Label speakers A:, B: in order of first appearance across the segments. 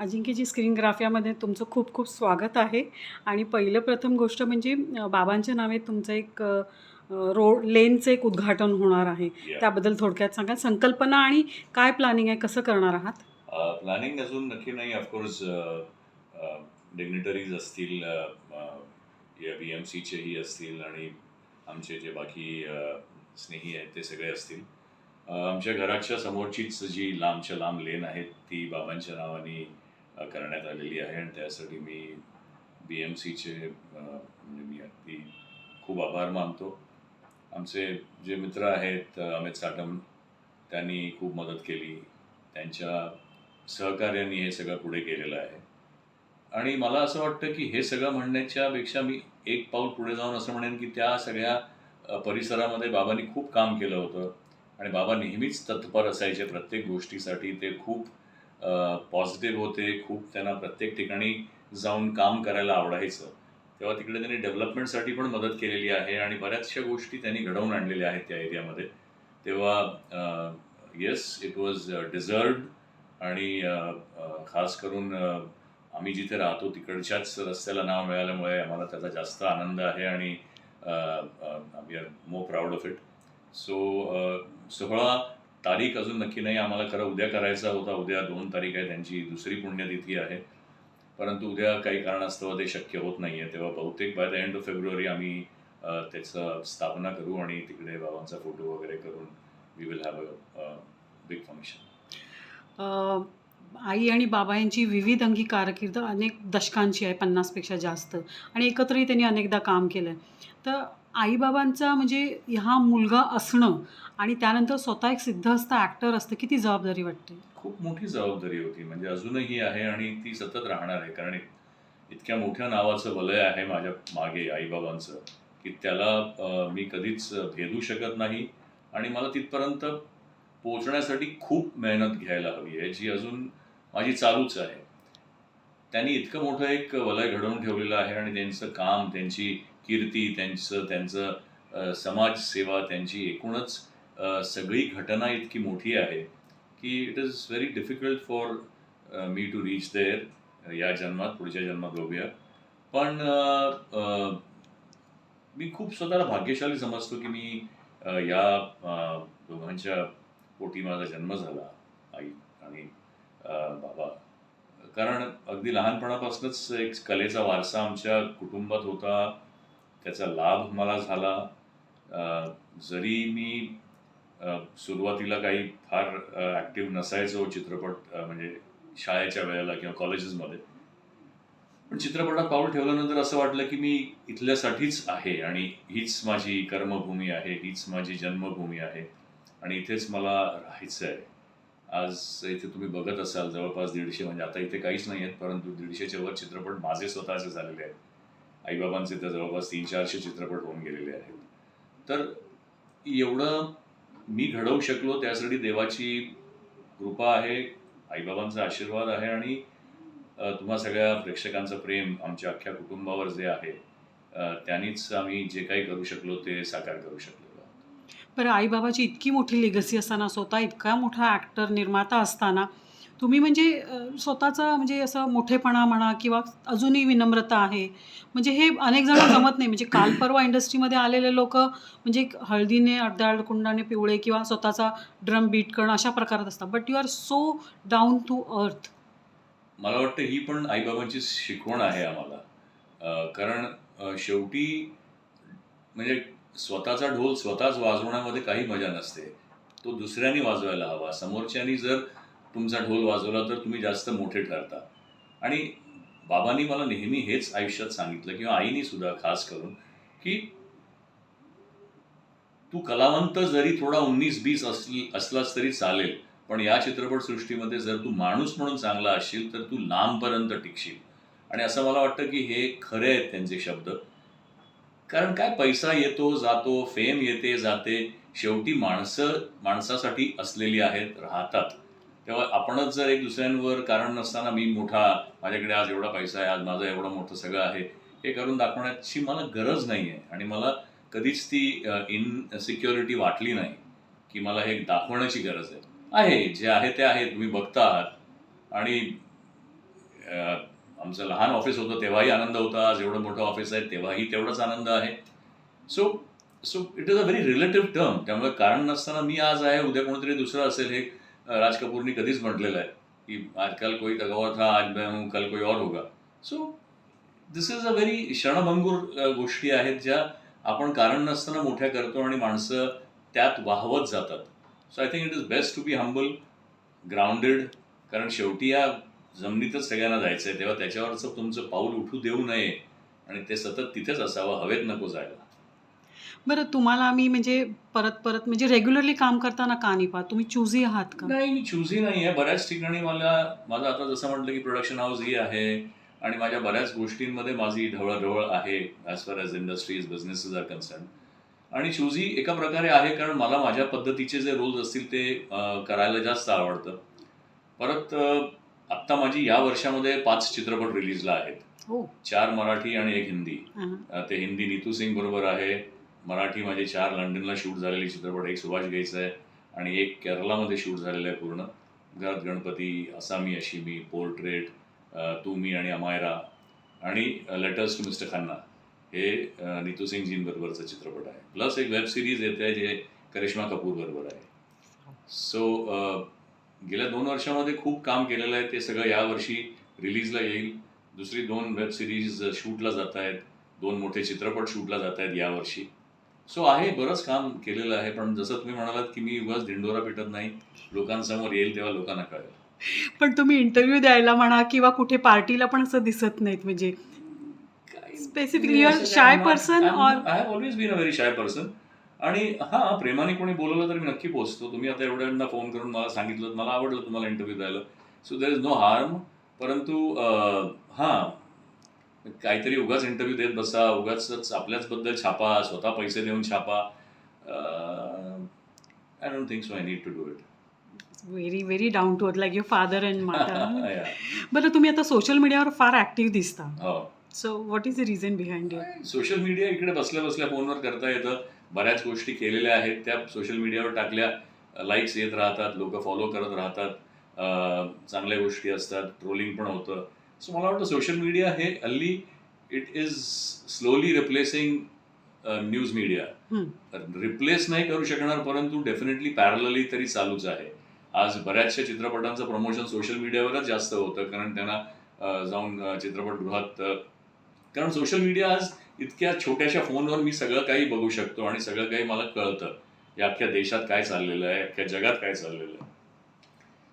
A: अजिंक्यजी screen ग्राफ्यामध्ये तुमचं खूप खूप स्वागत आहे. आणि पहिलं प्रथम गोष्ट म्हणजे बाबांच्या नावे तुमचं एक रोड लेनचं एक उद्घाटन होणार आहे. त्याबद्दल थोडक्यात सांगा संकल्पना आणि काय प्लॅनिंग आहे? कसं करणार आहात?
B: प्लॅनिंग अजून नक्की नाही. ऑफकोर्स डिग्निटरीज असतील या बी एम सीचेही असतील आणि आमचे जे बाकी स्नेही आहेत ते सगळे असतील. आमच्या घराच्या समोरचीच जी लांबच्या लांब लेन आहे ती बाबांच्या नावाने करण्यात आलेली आहे आणि त्यासाठी मी बी एम सीचे म्हणजे मी अगदी खूप आभार मानतो. आमचे जे मित्र आहेत अमित साटम त्यांनी खूप मदत केली. त्यांच्या सहकार्याने हे सगळं पुढे केलेलं आहे. आणि मला असं वाटतं की हे सगळं म्हणण्याच्या पेक्षा मी एक पाऊल पुढे जाऊन असं म्हणेन की त्या सगळ्या परिसरामध्ये बाबांनी खूप काम केलं होतं. आणि बाबा नेहमीच तत्पर असायचे प्रत्येक गोष्टीसाठी. ते खूप पॉझिटिव्ह होते खूप त्यांना प्रत्येक ठिकाणी जाऊन काम करायला आवडायचं. तेव्हा तिकडे त्यांनी डेव्हलपमेंटसाठी पण मदत केलेली आहे आणि बऱ्याचशा गोष्टी त्यांनी घडवून आणलेल्या आहेत त्या एरियामध्ये तेव्हा येस इट वॉज डिझर्वड आणि खास करून आम्ही जिथे राहतो तिकडच्याच रस्त्याला नाव मिळाल्यामुळे आम्हाला त्याचा जास्त आनंद आहे आणि we are more proud of it. So सोहळा तारीख अजून नक्की नाही. आम्हाला खरं उद्या करायचा होता. उद्या दोन तारीख आहे. त्यांची दुसरी पुण्यतिथी आहे. परंतु उद्या काही कारणास्तव ते शक्य होत नाही आहे तेव्हा बहुतेक by the end of February आम्ही त्याचं स्थापना करू आणि तिकडे बाबांचा फोटो वगैरे करून we will have a big function
A: आई आणि बाबा यांची विविध अंगी कारकीर्द अनेक दशकांची आहे. पन्नासपेक्षा जास्त. आणि एकत्रही त्यांनी अनेकदा काम केलं आहे तर आईबाबांचा म्हणजे हा मुलगा असणं आणि त्यानंतर स्वतः एक सिद्धहस्त ॲक्टर असतं किती जबाबदारी वाटते?
B: खूप मोठी जबाबदारी होती. म्हणजे अजूनही आहे आणि ती सतत राहणार आहे. कारण इतक्या मोठ्या नावाचं वलय आहे माझ्या मागे आईबाबांचं की त्याला मी कधीच भेदू शकत नाही आणि मला तिथपर्यंत पोहोचण्यासाठी खूप मेहनत घ्यायला हवी आहे जी अजून माझी चालूच आहे. त्यांनी इतकं मोठं एक वलय घडवून ठेवलेलं आहे आणि त्यांचं काम त्यांची कीर्ती त्यांचं त्यांचं समाजसेवा त्यांची एकूणच सगळी घटना इतकी मोठी आहे की it is very difficult for me to reach there या जन्मात पुढच्या जन्मात बघूया. पण मी खूप स्वतःला भाग्यशाली समजतो की मी या दोघांच्या पोटी माझा जन्म झाला आई आणि बाबा. कारण अगदी लहानपणापासूनच एक कलेचा वारसा आमच्या कुटुंबात होता. त्याचा लाभ मला झाला. जरी मी सुरुवातीला काही फार ॲक्टिव्ह नसायचो चित्रपट म्हणजे शाळेच्या वेळेला किंवा कॉलेजेसमध्ये पण चित्रपटात पाऊल ठेवल्यानंतर असं वाटलं की मी इथल्यासाठीच आहे आणि हीच माझी कर्मभूमी आहे हीच माझी जन्मभूमी आहे आणि इथेच मला राहायचं आहे. आज इथे तुम्ही बघत असाल जवळपास दीडशे म्हणजे आता इथे काहीच नाही आहेत परंतु दीडशेच्या वर चित्रपट माझे स्वतःचे झालेले आहेत. आईबाबांचे तर जवळपास तीन चारशे चित्रपट होऊन गेलेले आहेत. तर एवढं मी घडवू शकलो त्यासाठी देवाची कृपा आहे आईबाबांचा आशीर्वाद आहे आणि तुम्हा सगळ्या प्रेक्षकांचं प्रेम आमच्या अख्ख्या कुटुंबावर जे आहे त्यांनीच आम्ही जे काही करू शकलो ते साकार करू शकलो
A: बरं आईबाबाची इतकी मोठी लेगसी असताना स्वतः इतका मोठा ॲक्टर निर्माता असताना तुम्ही म्हणजे स्वतःचा म्हणजे असं मोठेपणा म्हणा किंवा अजूनही विनम्रता आहे म्हणजे हे अनेक जण जमत नाही. म्हणजे काल परवा इंडस्ट्रीमध्ये आलेले लोक म्हणजे हळदीने अर्ध्या कुंडाने पिवळे किंवा स्वतःचा ड्रम बीट करणं अशा प्रकारात असतात. But you are so down to earth
B: मला वाटतं ही पण आईबाबांची शिकवण आहे आम्हाला. कारण शेवटी म्हणजे स्वतःचा ढोल स्वतःच वाजवण्यामध्ये काही मजा नसते. तो दुसऱ्यांनी वाजवायला हवा. समोरच्यानी जर तुमचा ढोल वाजवला तर तुम्ही जास्त मोठे ठरता. आणि बाबांनी मला नेहमी हेच आयुष्यात सांगितलं किंवा आईनी सुद्धा खास करून की तू कलावंत जरी थोडा उन्नीस बीस असली असलास तरी चालेल पण या चित्रपटसृष्टीमध्ये जर तू माणूस म्हणून चांगला असशील तर तू लांबपर्यंत टिकशील. आणि असं मला वाटतं की हे खरे आहेत त्यांचे शब्द. कारण काय पैसा येतो जातो फेम येते जाते. शेवटी माणसं माणसासाठी असलेली आहेत राहतात. तेव्हा आपणच जर एक दुसऱ्यांवर कारण नसताना मी मोठा माझ्याकडे आज एवढा पैसा आहे आज माझं एवढं मोठं सगळं आहे हे करून दाखवण्याची मला गरज नाही आहे आणि मला कधीच ती इनसिक्युरिटी वाटली नाही की मला हे दाखवण्याची गरज आहे. आहे जे आहे ते आहे तुम्ही बघता आहात आणि आमचं लहान ऑफिस होतं तेव्हाही आनंद होता. आज एवढं मोठं ऑफिस आहे तेव्हाही तेवढाच आनंद आहे. So so it is a very relative term त्यामुळे कारण नसताना मी आज आहे उद्या कोणीतरी दुसरं असेल हे राज कपूरनी कधीच म्हटलेलं आहे की आजकाल कोई कगावा था आज मैं हूं कल कोई और होगा. So this is a very क्षणभंगूर गोष्टी आहेत ज्या आपण कारण नसताना मोठ्या करतो आणि माणसं त्यात वाहवत जातात. So I think it is best to be humble grounded कारण शेवटी या जमिनीतच सगळ्यांना जायचं आहे तेव्हा त्याच्यावरचं तुमचं पाऊल उठू देऊ नये आणि ते सतत तिथेच असावं हवेत नको जायला.
A: बरं तुम्हाला आम्ही म्हणजे परत परत म्हणजे रेग्युलरली काम करताना का नाही पाहत? तुम्ही चुझी आहात का?
B: नाही मी चुझी नाही आहे. बऱ्याच ठिकाणी मला माझं आता जसं म्हटलं की प्रोडक्शन हाऊस ही आहे आणि माझ्या बऱ्याच गोष्टींमध्ये माझी ढवळाढवळ आहे as far as industries businesses are concern आणि चुझी एका प्रकारे आहे कारण मला माझ्या पद्धतीचे जे रोल्स असतील ते करायला जास्त आवडतं. परत आत्ता माझी या वर्षामध्ये पाच चित्रपट रिलीजला आहेत.
A: हो.
B: चार मराठी आणि एक हिंदी. ते हिंदी नीतू सिंग बरोबर आहे. मराठी माझे चार लंडनला शूट झालेले चित्रपट एक सुभाष घ्यायचा आहे आणि एक केरलामध्ये शूट झालेलं आहे पूर्ण. घरात गणपती असामी अशी मी पोर्ट्रेट तू मी आणि अमायरा आणि लेटर्स टू मिस्टर खन्ना हे नितू नीतू सिंग चित्रपट आहे. प्लस एक वेब सिरीज येते आहे जे करिश्मा कपूर बरोबर आहे. सो गेल्या दोन वर्षामध्ये खूप काम केलेलं आहे. ते सगळं यावर्षी रिलीजला येईल. दुसरी दोन वेब सिरीज शूटला जात आहेत. दोन मोठे चित्रपट शूटला जात आहेत यावर्षी सो आहे बरंच काम केलेलं आहे पण जसं तुम्ही म्हणालात की मी उगाच दिंडोरा पिटत नाही लोकांसमोर येईल तेव्हा लोकांना कळेल.
A: पण तुम्ही इंटरव्ह्यू द्यायला म्हणा किंवा कुठे पार्टीला पण असं दिसत नाहीत म्हणजे you are shy person or-
B: I have always been a very shy person आणि हा प्रेमाने कोणी बोलवलं तर मी नक्की पोचतो. तुम्ही आता एवढ्यांदा फोन करून मला सांगितलं मला आवडलं तुम्हाला इंटरव्ह्यू द्यायला. So there is no harm परंतु हां काहीतरी उगाच इंटरव्ह्यू देत बसा उगाच आपल्याच बद्दल छापा स्वतः पैसे देऊन छापा. I don't think so I need to do it
A: very very down to earth like your father and माता बरं तुम्ही आता सोशल मीडियावर फार ऍक्टिव्ह दिसता. So what is the reason behind it
B: social media इकडे बसल्या बसल्या फोनवर करता येतं. बऱ्याच गोष्टी केलेल्या आहेत. त्या सोशल मीडियावर टाकल्या लाईक्स येत राहतात लोक फॉलो करत राहतात. अं, चांगल्या गोष्टी असतात ट्रोलिंग पण होतं. सो मला वाटतं सोशल मीडिया हे हल्ली it is slowly replacing news media replace नाही करू शकणार परंतु डेफिनेटली पॅरलली तरी चालूच आहे. आज बऱ्याचशा चित्रपटांचं प्रमोशन सोशल मीडियावरच जास्त होतं कारण त्यांना अं, जाऊन अं, चित्रपटगृहात अं, कारण सोशल मीडिया आज इतक्या छोट्याशा फोनवर मी सगळं काही बघू शकतो आणि सगळं काही मला कळतं. या अख्ख्या देशात काय चाललेलं आहे अख्ख्या जगात काय चाललेलं आहे.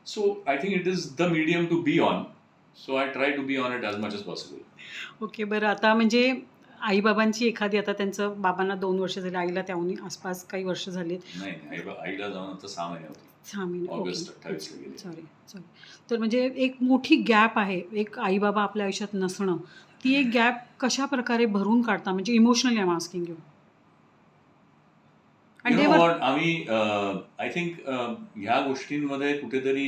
B: So I think it is the medium to be on so I try to be on it as much as possible
A: okay बरं. आता म्हणजे आईबाबांची एखादी आता त्यांचं बाबांना दोन वर्ष झाले आईला त्याहून आसपास काही वर्ष झाली
B: नाही आई आईला जाऊन आता सहा महिने होते
A: सहा महिने.
B: ऑगस्ट अठ्ठावीसला गेले.
A: सॉरी सॉरी तर म्हणजे एक मोठी गॅप आहे. एक आई बाबा आपल्या आयुष्यात नसणं. ती एक गॅप कशा प्रकारे भरून काढता? म्हणजे इमोशनली आय आस्किंग यू?
B: आम्ही आय थिंक ह्या गोष्टींमध्ये कुठेतरी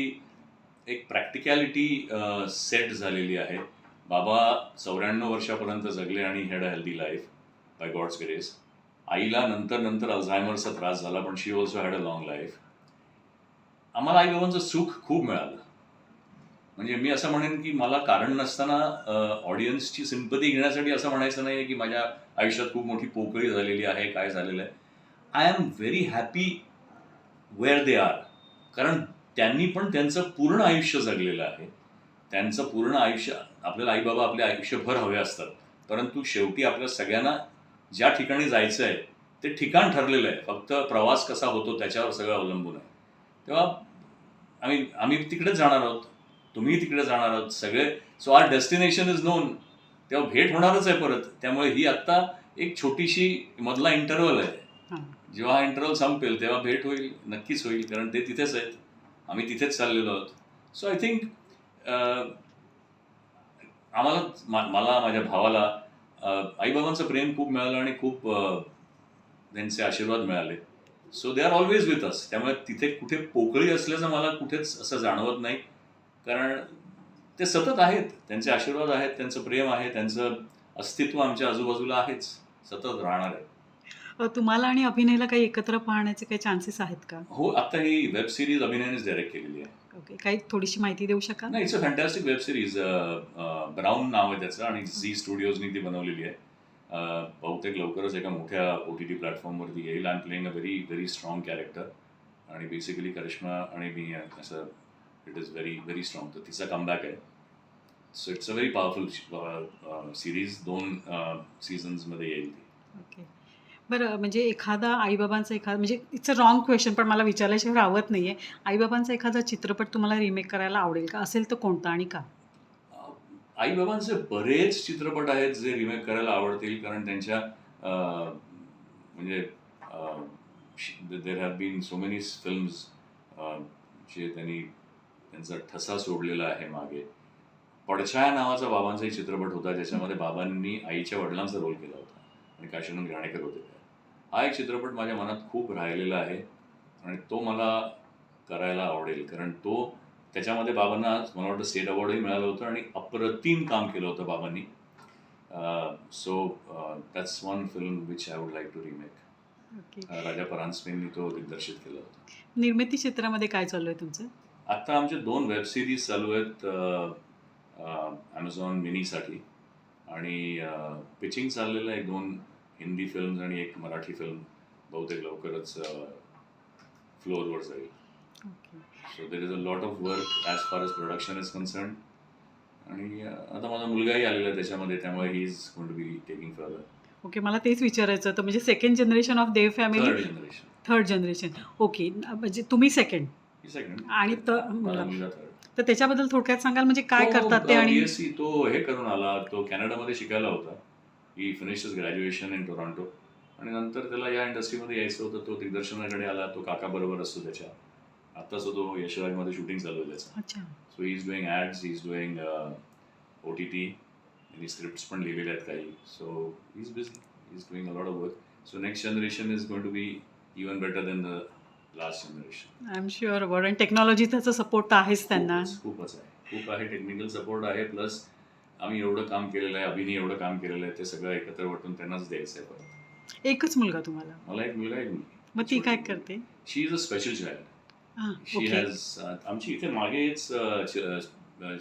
B: एक प्रॅक्टिकॅलिटी सेट झालेली आहे. बाबा चौऱ्याण्णव वर्षापर्यंत जगले आणि had a healthy life by God's grace आईला नंतर नंतर अल्झायमरचा त्रास झाला पण she also had a long life आम्हाला आई बाबांचं सुख खूप मिळालं. म्हणजे मी असं म्हणेन की मला कारण नसताना ऑडियन्सची सिंपती घेण्यासाठी असं म्हणायचं नाही की माझ्या आयुष्यात खूप मोठी पोकळी झालेली आहे काय झालेलं आहे. I am very happy where they are कारण त्यांनी पण त्यांचं पूर्ण आयुष्य जगलेलं आहे. त्यांचं पूर्ण आयुष्य आपल्याला आईबाबा आपले आयुष्यभर हवे असतात. परंतु शेवटी आपल्या सगळ्यांना ज्या ठिकाणी जायचं आहे ते ठिकाण ठरलेलं आहे. फक्त प्रवास कसा होतो त्याच्यावर सगळं अवलंबून आहे. तेव्हा आम्ही आम्ही तिकडेच जाणार आहोत. तुम्ही तिकडे जाणार आहोत. सगळे so our destination is known तेव्हा भेट होणारच आहे परत. त्यामुळे ही आत्ता एक छोटीशी मधला इंटरव्हल आहे. जेव्हा हा इंटरव्हल संपेल तेव्हा भेट होईल नक्कीच होईल कारण ते तिथेच आहेत. आम्ही तिथेच चाललेलो आहोत. सो आय थिंक आम्हाला मा- मला माझ्या भावाला uh, आईबाबांचं प्रेम खूप मिळालं आणि खूप uh, त्यांचे आशीर्वाद मिळाले. So they are always with us त्यामुळे तिथे कुठे पोकळी असल्याचं मला कुठेच असं जाणवत नाही. कारण ते सतत आहेत. त्यांचे आशीर्वाद आहेत त्यांचं प्रेम आहे त्यांचं अस्तित्व आमच्या आजूबाजूला आहेच. सतत राहणार आहे.
A: अ, तुम्हाला आणि अभिनयला काही एकत्र पाहण्याचे काही चान्सेस आहेत का?
B: हो आता ही वेब सिरीज अभिनयनेच डायरेक्ट केलेली आहे.
A: ओके काही थोडीशी माहिती देऊ शकाल?
B: नाही it's a fantastic web series brown नाव आहे त्याचं आणि झी स्टुडिओजनी ती बनवलेली आहे. अ, बहुतेक लवकरच एका मोठ्या ओ टी टी प्लॅटफॉर्मवरती येईल I am playing a very very strong character आणि बेसिकली करिश्मा आणि मी असं it is very very strong तर तिचा कमबॅक आहे. So it's a very powerful series दोन सीझन्समध्ये येईल ती.
A: ओके बरं म्हणजे एखादा आईबाबांचा एखादा म्हणजे इट्स अ रॉंग क्वेश्चन पण मला विचारल्याशिवाय राहत नाही आहे आईबाबांचा एखादा चित्रपट तुम्हाला रिमेक करायला आवडेल का? असेल तर कोणता आणि का?
B: आईबाबांचे बरेच चित्रपट आहेत जे रिमेक करायला आवडतील कारण त्यांच्या म्हणजे there have been so many films जे त्यांनी त्यांचा ठसा सोडलेला आहे मागे. पडछाया नावाचा बाबांचाही चित्रपट होता ज्याच्यामध्ये बाबांनी आईच्या वडिलांचा रोल केला होता. आणि काशीनंद घाणेकर होते त्या हा एक चित्रपट माझ्या मनात खूप राहिलेला आहे आणि तो मला करायला आवडेल. कारण तो त्याच्यामध्ये बाबांना मला वाटतं स्टेट अवॉर्डही मिळालं होतं आणि अप्रतिम काम केलं होतं बाबांनी. So that's one film which I would like to remake Raja परांजपेंनी तो दिग्दर्शित केला होता.
A: निर्मिती क्षेत्रामध्ये काय चालू आहे तुमचं?
B: आत्ता आमचे दोन वेब सिरीज चालू आहेत ॲमेझॉन मिनीसाठी आणि पिचिंग चाललेलं आहे दोन हिंदी फिल्म्स आणि एक मराठी फिल्म बहुतेक लवकरच फ्लोअरवर जाईल.
A: Okay.
B: So there is a lot of work as far as production is concern आणि आता माझा मुलगाही आलेला आहे त्याच्यामध्ये त्यामुळे he is going to be taking further
A: okay मला तेच विचारायचं होतं म्हणजे second generation of Dev
B: third
A: family
B: generation
A: third generation okay म्हणजे तुम्ही सेकंड आणि तर त्याच्याबद्दल थोडक्यात सांगाल म्हणजे काय करतात ते आणि
B: तो हे करून आला तो कॅनडामध्ये शिकायला होता. ही फिनिशस ग्रॅज्युएशन इन टोरॉन्टो आणि नंतर त्याला या इंडस्ट्रीमध्ये यायचं होतं तो दिग्दर्शनाकडे आला तो काका बरोबर असतो त्याच्या. आत्ताच तो यशराजमध्ये शूटिंग चालू आहे त्याचं. So he is doing ads he is doing O T T आणि स्क्रिप्ट्स पण लिहिलेले आहेत काही. So he is busy is doing a lot of work so next generation is going to be even better than the last generation
A: I am sure about आणि technology त्याचा support आहेच त्यांना.
B: खूपच आहे. खूप आहे टेक्निकल सपोर्ट आहे plus आम्ही एवढं काम केलेलं आहे अभिनय एवढं काम केलेलं आहे ते सगळं एकत्र वाटून त्यांनाच द्यायचं आहे परत
A: एकच मुलगा तुम्हाला?
B: मला एक मुलगा एक मुलगी.
A: मग ती काय करते?
B: She is a special child
A: हां
B: शी
A: ओके
B: हॅज आमची इथे मागेच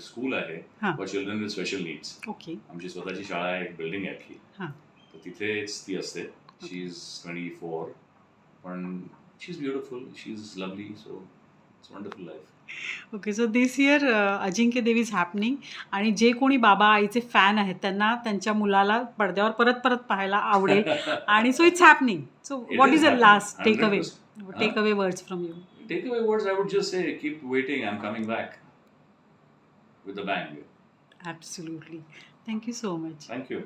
B: स्कूल आहे
A: हां.
B: For children with special needs
A: okay
B: आमची स्वतःची शाळा आहे एक बिल्डिंग आहे
A: हां.
B: तर तिथेच ती असते. शी इज ट्वेंटी फोर पण she is beautiful she is lovely so it's wonderful life
A: okay so this year Ajinkya Dev is happening आणि जे कोणी बाबा आईचे फॅन आहेत त्यांना त्यांच्या मुलाला पडद्यावर परत परत पाहायला आवडेल. आणि so it's happening so what is a last take away take away words from you
B: Take away words, I would just say, keep waiting, I'm coming back with a bang.
A: Absolutely thank you so much
B: Thank you.